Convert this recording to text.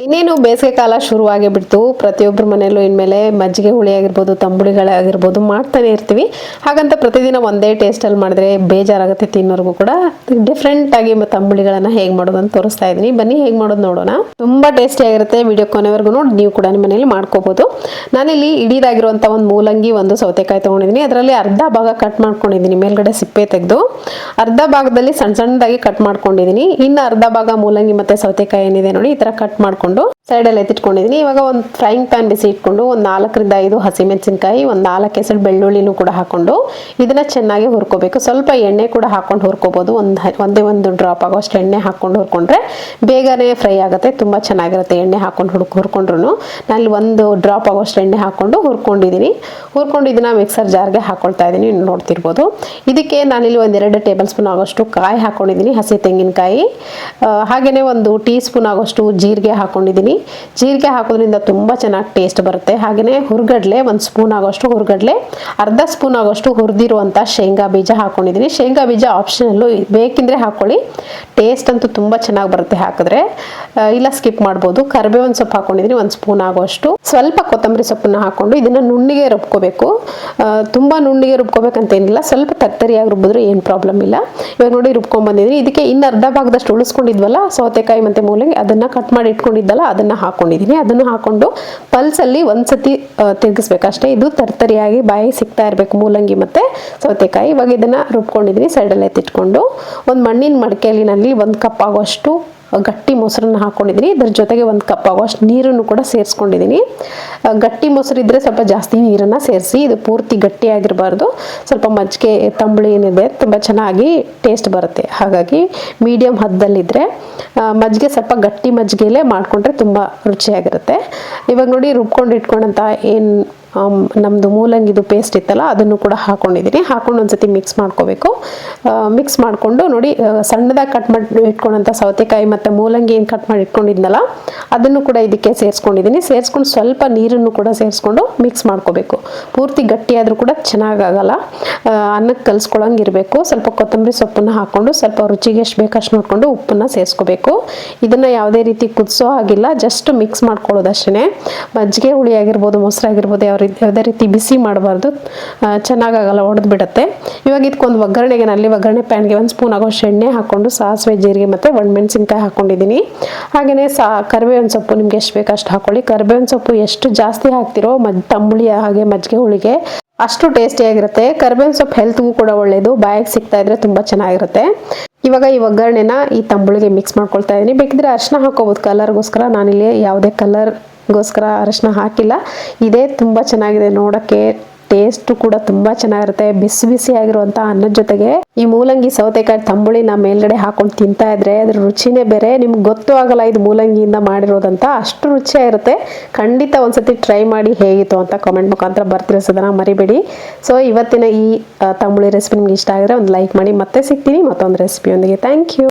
ಇನ್ನೇನು ಬೇಸಿಗೆ ಕಾಲ ಶುರುವಾಗಿ ಬಿಡ್ತು ಪ್ರತಿಯೊಬ್ಬರ ಮನೆಯಲ್ಲೂ ಇನ್ಮೇಲೆ ಮಜ್ಜಿಗೆ ಹುಳಿ ಆಗಿರ್ಬೋದು ತಂಬುಳಿಗಳಾಗಿರ್ಬೋದು ಮಾಡ್ತಾನೆ ಇರ್ತೀವಿ. ಹಾಗಂತ ಪ್ರತಿದಿನ ಒಂದೇ ಟೇಸ್ಟಲ್ಲಿ ಮಾಡಿದ್ರೆ ಬೇಜಾರಾಗುತ್ತೆ ತಿನ್ನೋರ್ಗೂ ಕೂಡ. ಡಿಫ್ರೆಂಟ್ ಆಗಿ ಮ- ತಂಬುಳಿಗಳನ್ನ ಹೇಗೆ ಮಾಡೋದು ಅಂತ ತೋರಿಸ್ತಾ ಇದ್ದೀನಿ. ಬನ್ನಿ ಹೇಗೆ ಮಾಡೋದು ನೋಡೋಣ. ತುಂಬಾ ಟೇಸ್ಟಿ ಆಗಿರುತ್ತೆ ವಿಡಿಯೋ ಕೊನೆವರೆಗೂ ನೋಡಿ, ನೀವು ಕೂಡ ನಿಮ್ಮ ಮನೇಲಿ ಮಾಡ್ಕೋಬೋದು. ನಾನಿಲ್ಲಿ ಇಡೀದಾಗಿರುವಂಥ ಒಂದು ಮೂಲಂಗಿ, ಒಂದು ಸೌತೆಕಾಯಿ ತೊಗೊಂಡಿದ್ದೀನಿ. ಅದರಲ್ಲಿ ಅರ್ಧ ಭಾಗ ಕಟ್ ಮಾಡ್ಕೊಂಡಿದ್ದೀನಿ, ಮೇಲ್ಗಡೆ ಸಿಪ್ಪೆ ತೆಗೆದು. ಅರ್ಧ ಭಾಗದಲ್ಲಿ ಸಣ್ಣ ಸಣ್ಣದಾಗಿ ಕಟ್ ಮಾಡ್ಕೊಂಡಿದ್ದೀನಿ. ಇನ್ನು ಅರ್ಧ ಭಾಗ ಮೂಲಂಗಿ ಮತ್ತೆ ಸೌತೆಕಾಯಿ ಏನಿದೆ ನೋಡಿ, ಈ ಥರ ಕಟ್ ಮಾಡಿಕೊಂಡು No? ಸೈಡಲ್ಲಿ ಎತ್ತಿಟ್ಕೊಂಡಿದ್ದೀನಿ ಇವಾಗ ಒಂದು ಫ್ರೈಯಿಂಗ್ ಪ್ಯಾನ್ ಬಿಸಿ ಇಟ್ಕೊಂಡು ಒಂದು ನಾಲ್ಕರಿಂದ ಐದು ಹಸಿಮೆಣಸಿನ್ಕಾಯಿ, ಒಂದು ನಾಲ್ಕು ಹೆಸರು ಬೆಳ್ಳುಳ್ಳಿನೂ ಕೂಡ ಹಾಕ್ಕೊಂಡು ಇದನ್ನು ಚೆನ್ನಾಗಿ ಹುರ್ಕೋಬೇಕು. ಸ್ವಲ್ಪ ಎಣ್ಣೆ ಕೂಡ ಹಾಕ್ಕೊಂಡು ಹುರ್ಕೋಬೋದು. ಒಂದು ಒಂದೇ ಒಂದು ಡ್ರಾಪ್ ಆಗೋಷ್ಟು ಎಣ್ಣೆ ಹಾಕ್ಕೊಂಡು ಹುರ್ಕೊಂಡ್ರೆ ಬೇಗನೆ ಫ್ರೈ ಆಗುತ್ತೆ. ತುಂಬ ಚೆನ್ನಾಗಿರುತ್ತೆ ಎಣ್ಣೆ ಹಾಕ್ಕೊಂಡು ಹುಡ್ಕ್ ಹುರ್ಕೊಂಡ್ರು ನಾನು ಒಂದು ಡ್ರಾಪ್ ಆಗೋಷ್ಟು ಎಣ್ಣೆ ಹಾಕ್ಕೊಂಡು ಹುರ್ಕೊಂಡಿದ್ದೀನಿ ಹುರ್ಕೊಂಡು ಇದನ್ನು ಮಿಕ್ಸರ್ ಜಾರ್ಗೆ ಹಾಕ್ಕೊಳ್ತಾ ಇದ್ದೀನಿ ನೋಡ್ತಿರ್ಬೋದು. ಇದಕ್ಕೆ ನಾನಿಲ್ಲಿ ಒಂದೆರಡು ಟೇಬಲ್ ಸ್ಪೂನ್ ಆಗೋಷ್ಟು ಕಾಯಿ ಹಾಕೊಂಡಿದ್ದೀನಿ ಹಸಿ ತೆಂಗಿನಕಾಯಿ ಹಾಗೆಯೇ ಒಂದು ಟೀ ಸ್ಪೂನ್ ಆಗೋಷ್ಟು ಜೀರಿಗೆ ಹಾಕೊಂಡಿದ್ದೀನಿ ಜೀರಿಗೆ ಹಾಕೋದ್ರಿಂದ ತುಂಬ ಚೆನ್ನಾಗಿ ಟೇಸ್ಟ್ ಬರುತ್ತೆ. ಹಾಗೆಯೇ ಹುರ್ಗಡ್ಲೆ ಒಂದು ಸ್ಪೂನ್ ಆಗೋಷ್ಟು ಹುರ್ಗಡ್ಲೆ, ಅರ್ಧ ಸ್ಪೂನ್ ಆಗೋಷ್ಟು ಹುರಿದಿರುವಂಥ ಶೇಂಗಾ ಬೀಜ ಹಾಕೊಂಡಿದ್ದೀನಿ ಶೇಂಗಾ ಬೀಜ ಆಪ್ಷನಲ್ಲು ಬೇಕಿದ್ರೆ ಹಾಕೊಳ್ಳಿ. ಟೇಸ್ಟ್ ಅಂತೂ ತುಂಬ ಚೆನ್ನಾಗಿ ಬರುತ್ತೆ ಹಾಕಿದ್ರೆ. ಇಲ್ಲ ಸ್ಕಿಪ್ ಮಾಡ್ಬೋದು. ಕರಿಬೇವಿನ ಸೊಪ್ಪು ಹಾಕೊಂಡಿದ್ದೀನಿ ಒಂದು ಸ್ಪೂನ್ ಆಗೋಷ್ಟು. ಸ್ವಲ್ಪ ಕೊತ್ತಂಬರಿ ಸೊಪ್ಪನ್ನ ಹಾಕೊಂಡು ಇದನ್ನ ನುಣ್ಣಿಗೆ ರುಬ್ಕೋಬೇಕು. ತುಂಬ ನುಣ್ಣಿಗೆ ರುಬ್ಕೋಬೇಕಂತ ಏನಿಲ್ಲ ಸ್ವಲ್ಪ ತರ್ತರಿಯಾಗಿ ರುಬ್ಬಿದ್ರೆ ಏನು ಪ್ರಾಬ್ಲಮ್ ಇಲ್ಲ. ಇವಾಗ ನೋಡಿ ರುಬ್ಕೊಂಡ್ ಬಂದಿದ್ದೀನಿ ಇದಕ್ಕೆ ಇನ್ನು ಅರ್ಧ ಭಾಗದಷ್ಟು ಉಳಿಸ್ಕೊಂಡಿದ್ವಲ್ಲ, ಸೌತೆಕಾಯಿ ಮತ್ತೆ ಮೂಲಂಗಿ, ಅದನ್ನ ಕಟ್ ಮಾಡಿ ಇಟ್ಕೊಂಡಿದ್ದಲ್ಲ, ಅದನ್ನ ಹಾಕೊಂಡಿದ್ದೀನಿ ಅದನ್ನು ಹಾಕೊಂಡು ಪಲ್ಸಲ್ಲಿ ಒಂದ್ಸತಿ ತಿರುಗಿಸ್ಬೇಕಷ್ಟೇ ಇದು ತರ್ತರಿಯಾಗಿ ಬಾಯಿ ಸಿಗ್ತಾ ಇರಬೇಕು, ಮೂಲಂಗಿ ಮತ್ತೆ ಸೌತೆಕಾಯಿ. ಇವಾಗ ಇದನ್ನ ರುಬ್ಕೊಂಡಿದ್ದೀನಿ ಸೈಡಲ್ಲಿ ಎತ್ತಿಟ್ಕೊಂಡು ಒಂದು ಮಣ್ಣಿನ ಮಡಿಕೆಯಲ್ಲಿ ನಲ್ಲಿ ಒಂದು ಕಪ್ ಆಗೋಷ್ಟು ಗಟ್ಟಿ ಮೊಸರನ್ನ ಹಾಕೊಂಡಿದ್ದೀನಿ. ಇದ್ರ ಜೊತೆಗೆ ಒಂದು ಕಪ್ ಆಗುವಷ್ಟು ನೀರನ್ನು ಕೂಡ ಸೇರಿಸ್ಕೊಂಡಿದ್ದೀನಿ. ಗಟ್ಟಿ ಮೊಸರು ಇದ್ದರೆ ಸ್ವಲ್ಪ ಜಾಸ್ತಿ ನೀರನ್ನು ಸೇರಿಸಿ, ಇದು ಪೂರ್ತಿ ಗಟ್ಟಿಯಾಗಿರಬಾರ್ದು ಸ್ವಲ್ಪ ಮಜ್ಜಿಗೆ, ತಂಬುಳಿ ಏನಿದೆ, ತುಂಬ ಚೆನ್ನಾಗಿ ಟೇಸ್ಟ್ ಬರುತ್ತೆ. ಹಾಗಾಗಿ ಮೀಡಿಯಮ್ ಹದ್ದಲ್ಲಿದ್ದರೆ ಮಜ್ಜಿಗೆ ಸ್ವಲ್ಪ ಗಟ್ಟಿ ಮಜ್ಜಿಗೆಲೇ ಮಾಡಿಕೊಂಡ್ರೆ ತುಂಬ ರುಚಿಯಾಗಿರುತ್ತೆ. ಇವಾಗ ನೋಡಿ, ರುಬ್ಕೊಂಡು ಇಟ್ಕೊಂಡಂಥ ಏನು ನಮ್ಮದು ಮೂಲಂಗಿದು ಪೇಸ್ಟ್ ಇತ್ತಲ್ಲ, ಅದನ್ನು ಕೂಡ ಹಾಕೊಂಡಿದ್ದೀನಿ ಹಾಕೊಂಡು ಒಂದ್ಸತಿ ಮಿಕ್ಸ್ ಮಾಡ್ಕೋಬೇಕು. ಮಿಕ್ಸ್ ಮಾಡಿಕೊಂಡು ನೋಡಿ ಸಣ್ಣದಾಗಿ ಕಟ್ ಮಾಡಿ ಇಟ್ಕೊಂಡಂಥ ಸೌತೆಕಾಯಿ ಮತ್ತು ಮೂಲಂಗಿ ಏನು ಕಟ್ ಮಾಡಿ ಇಟ್ಕೊಂಡಿದ್ನಲ್ಲ, ಅದನ್ನು ಕೂಡ ಇದಕ್ಕೆ ಸೇರಿಸ್ಕೊಂಡಿದ್ದೀನಿ ಸೇರಿಸ್ಕೊಂಡು ಸ್ವಲ್ಪ ನೀರನ್ನು ಕೂಡ ಸೇರಿಸ್ಕೊಂಡು ಮಿಕ್ಸ್ ಮಾಡ್ಕೋಬೇಕು. ಪೂರ್ತಿ ಗಟ್ಟಿಯಾದರೂ ಕೂಡ ಚೆನ್ನಾಗಾಗಲ್ಲ. ಅನ್ನಕ್ಕೆ ಕಲಿಸ್ಕೊಳಂಗೆ ಇರಬೇಕು. ಸ್ವಲ್ಪ ಕೊತ್ತಂಬರಿ ಸೊಪ್ಪನ್ನು ಹಾಕ್ಕೊಂಡು ಸ್ವಲ್ಪ ರುಚಿಗೆ ಎಷ್ಟು ಬೇಕಷ್ಟು ನೋಡಿಕೊಂಡು ಉಪ್ಪನ್ನು ಸೇರಿಸ್ಕೋಬೇಕು. ಇದನ್ನು ಯಾವುದೇ ರೀತಿ ಕುದಿಸೋ ಹಾಗಿಲ್ಲ ಜಸ್ಟ್ ಮಿಕ್ಸ್ ಮಾಡ್ಕೊಳ್ಳೋದಷ್ಟೇ ಮಜ್ಜಿಗೆ ಹುಳಿ ಆಗಿರ್ಬೋದು ಮೊಸರು ಆಗಿರ್ಬೋದು ಯಾವ ರೀತಿ ಯಾವುದೇ ರೀತಿ ಬಿಸಿ ಮಾಡಬಾರ್ದು. ಚೆನ್ನಾಗಾಗಲ್ಲ ಒಡೆದು ಬಿಡುತ್ತೆ ಇವಾಗ ಇದಕ್ಕೊಂದು ಒಗ್ಗರಣೆಗೆ ನಲ್ಲಿ ಒಗ್ಗರಣೆ ಪ್ಯಾನ್ಗೆ ಒಂದು ಸ್ಪೂನ್ ಆಗೋಷ್ಟು ಎಣ್ಣೆ ಹಾಕ್ಕೊಂಡು ಸಾಸಿವೆ, ಜೀರಿಗೆ ಮತ್ತು ಒಣಮೆಣಸಿನ್ಕಾಯಿ ಹಾಕ್ಕೊಂಡಿದ್ದೀನಿ ಹಾಗೆಯೇ ಸಾ, ಕರಿಬೇವಿನ ಸೊಪ್ಪು ನಿಮ್ಗೆ ಎಷ್ಟು ಬೇಕು ಅಷ್ಟು ಹಾಕ್ಕೊಳ್ಳಿ ಕರಿಬೇವಿನ ಸೊಪ್ಪು ಎಷ್ಟು ಜಾಸ್ತಿ ಹಾಕ್ತಿರೋ ಮಜ್ ತಂಬುಳಿ ಹಾಗೆ ಮಜ್ಜಿಗೆ ಹುಳಿಗೆ ಅಷ್ಟು ಟೇಸ್ಟಿಯಾಗಿರುತ್ತೆ ಕರಿಬೇವಿನ ಸೊಪ್ಪು ಹೆಲ್ತ್ಗೂ ಕೂಡ ಒಳ್ಳೆಯದು ಬಾಯಿಗೆ ಸಿಗ್ತಾ ಇದ್ರೆ ತುಂಬ ಚೆನ್ನಾಗಿರುತ್ತೆ. ಇವಾಗ ಈ ಒಗ್ಗರಣೆನ ಈ ತಂಬುಳಿಗೆ ಮಿಕ್ಸ್ ಮಾಡ್ಕೊಳ್ತಾ ಇದ್ದೀನಿ ಬೇಕಿದ್ರೆ ಅರಿಶಿನ ಹಾಕೋಬೋದು ಕಲರ್ಗೋಸ್ಕರ ನಾನಿಲ್ಲಿ ಯಾವುದೇ ಕಲರ್ಗೋಸ್ಕರ ಅರಶಿನ ಹಾಕಿಲ್ಲ. ಇದೇ ತುಂಬ ಚೆನ್ನಾಗಿದೆ ನೋಡೋಕ್ಕೆ. ಟೇಸ್ಟು ಕೂಡ ತುಂಬಾ ಚೆನ್ನಾಗಿರುತ್ತೆ. ಬಿಸಿ ಬಿಸಿ ಆಗಿರುವಂತ ಅನ್ನದ ಜೊತೆಗೆ ಈ ಮೂಲಂಗಿ ಸೌತೆಕಾಯಿ ತಂಬುಳಿನ ಮೇಲ್ಗಡೆ ಹಾಕೊಂಡು ತಿಂತಾ ಇದ್ರೆ ಅದ್ರ ರುಚಿನೇ ಬೇರೆ. ನಿಮ್ಗೆ ಗೊತ್ತೂ ಆಗಲ್ಲ ಇದು ಮೂಲಂಗಿಯಿಂದ ಮಾಡಿರೋದಂತ. ಅಷ್ಟು ರುಚಿಯಾಗಿರುತ್ತೆ. ಖಂಡಿತ ಒಂದ್ಸತಿ ಟ್ರೈ ಮಾಡಿ ಹೇಗಿತ್ತು ಅಂತ ಕಾಮೆಂಟ್ ಮುಖಾಂತರ ಬರ್ತಿರೋದನ್ನ ಮರಿಬೇಡಿ. ಸೊ ಇವತ್ತಿನ ಈ ತಂಬುಳಿ ರೆಸಿಪಿ ನಿಮ್ಗೆ ಇಷ್ಟ ಆಗಿದ್ರೆ ಒಂದು ಲೈಕ್ ಮಾಡಿ. ಮತ್ತೆ ಸಿಗ್ತೀನಿ ಮತ್ತೊಂದು ರೆಸಿಪಿಯೊಂದಿಗೆ ಥ್ಯಾಂಕ್ ಯು